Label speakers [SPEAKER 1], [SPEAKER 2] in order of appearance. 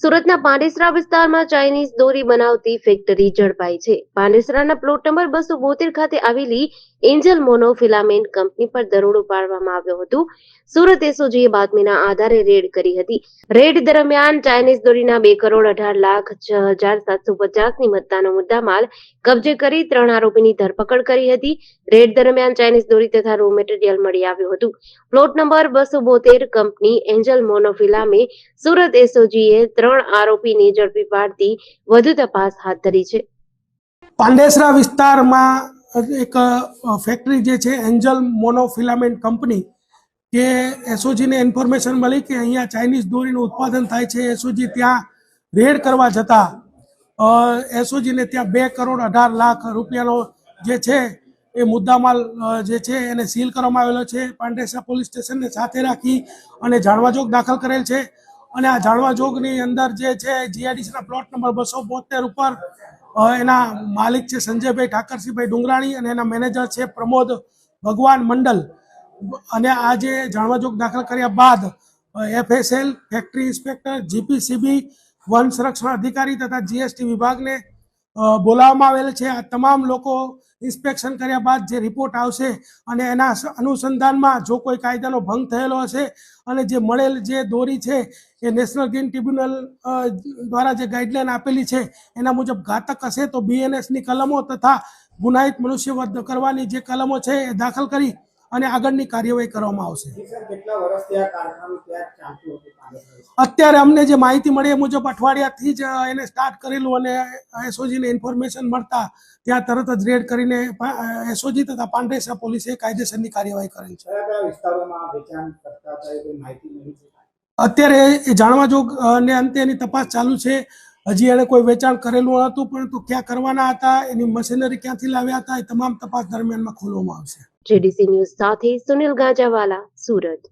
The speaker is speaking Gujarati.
[SPEAKER 1] સુરતના પાંડેસરા વિસ્તારમાં ચાઇનીઝ દોરી બનાવતી ફેક્ટરી ઝડપાઈ છે. પાંડેસરાના પ્લોટ નંબર બસો બોતેર ખાતે આવેલી એન્જલ મોનોફિલામેન્ટ કંપની પર દરોડો પાડવામાં આવ્યો હતો. સુરત એસઓજીએ બાતમીના આધારે રેડ કરી હતી. રેડ દરમિયાન ચાઇનીઝ દોરીના બે કરોડ અઢાર લાખ છ હજાર સાતસો પચાસની મત્તાનો મુદ્દામાલ કબજે કરી ત્રણ આરોપીની ધરપકડ કરી હતી. રેડ દરમિયાન ચાઇનીઝ દોરી તથા રો મટીરિયલ મળી આવ્યું હતું. પ્લોટ નંબર બસો બોતેર કંપની એન્જલ મોનોફિલામે સુરત એસઓજીએ ત્રણ આરોપીની ઝડપી પાડતી વધુ તપાસ હાથ ધરી છે.
[SPEAKER 2] પાંડેસરા વિસ્તારમાં એક ફેક્ટરી જે છે એન્જલ મોનોફિલામેન્ટ કંપની કે એસઓજીને ઇન્ફોર્મેશન મળી કે અહીંયા ચાઇનીઝ દોરીનું ઉત્પાદન થાય છે. એસઓજી ત્યાં રેડ કરવા જતા એસઓજીને ત્યાં બે કરોડ અઢાર લાખ રૂપિયાનો જે છે, એ મુદ્દામાલ જે છે, એને સીલ કરવામાં આવેલો છે. પાંડેસરા પોલીસ સ્ટેશનને સાથે રાખી અને જાણવાજોગ દાખલ કરેલ છે. અને આ જાણવાજોગની અંદર જે છે જીઆઈડીસીના પ્લોટ નંબર બસો બોતેર ઉપર એના માલિક છે સંજયભાઈ ઠાકરસિંહભાઈ ડુંગરાણી અને એના મેનેજર છે પ્રમોદ ભગવાન મંડલ. અને આ જે જાણવાજોગ દાખલ કર્યા બાદ એફએસએલ ફેક્ટરી ઇન્સ્પેક્ટર જીપીસીબી વન સંરક્ષણ અધિકારી તથા જીએસટી વિભાગને બોલાવવામાં આવેલ છે. આ તમામ લોકો ઇન્સ્પેક્શન કર્યા બાદ જે રિપોર્ટ આવશે અને એના અનુસંધાનમાં જો કોઈ કાયદાનો ભંગ થયેલો હશે અને જે મળેલ જે દોરી છે એ નેશનલ ગ્રીન ટ્રિબ્યુનલ દ્વારા જે ગાઈડલાઈન આપેલી છે એના મુજબ ઘાતક હશે તો બીએનએસની કલમો તથા ગુનાહિત મનુષ્યવધ કરવાની જે કલમો છે એ દાખલ કરી અને આગળની કાર્યવાહી કરવામાં આવશે. અત્યારે અમને જે માહિતી મળી એ મુજબ અઠવાડિયાથી જ એને સ્ટાર્ટ કરેલું અને એસઓજીને ઇન્ફોર્મેશન મળતા ત્યાં તરત જ રેડ કરીને એસઓજી તથા પાંડેસરા પોલીસે કાયદેસરની કાર્યવાહી કરી છે. અત્યારે એ જાણવા જોગ ને અંતે એની તપાસ ચાલુ છે. હજી એને કોઈ વેચાણ કરેલું હતું પણ તો ક્યાં કરવાના હતા એની મશીનરી ક્યાંથી લાવ્યા હતા એ તમામ તપાસ દરમિયાનમાં ખોલવામાં આવશે.
[SPEAKER 1] જેડીસી ન્યૂઝ સાથે સુનિલ ગાજાવાલા સુરત.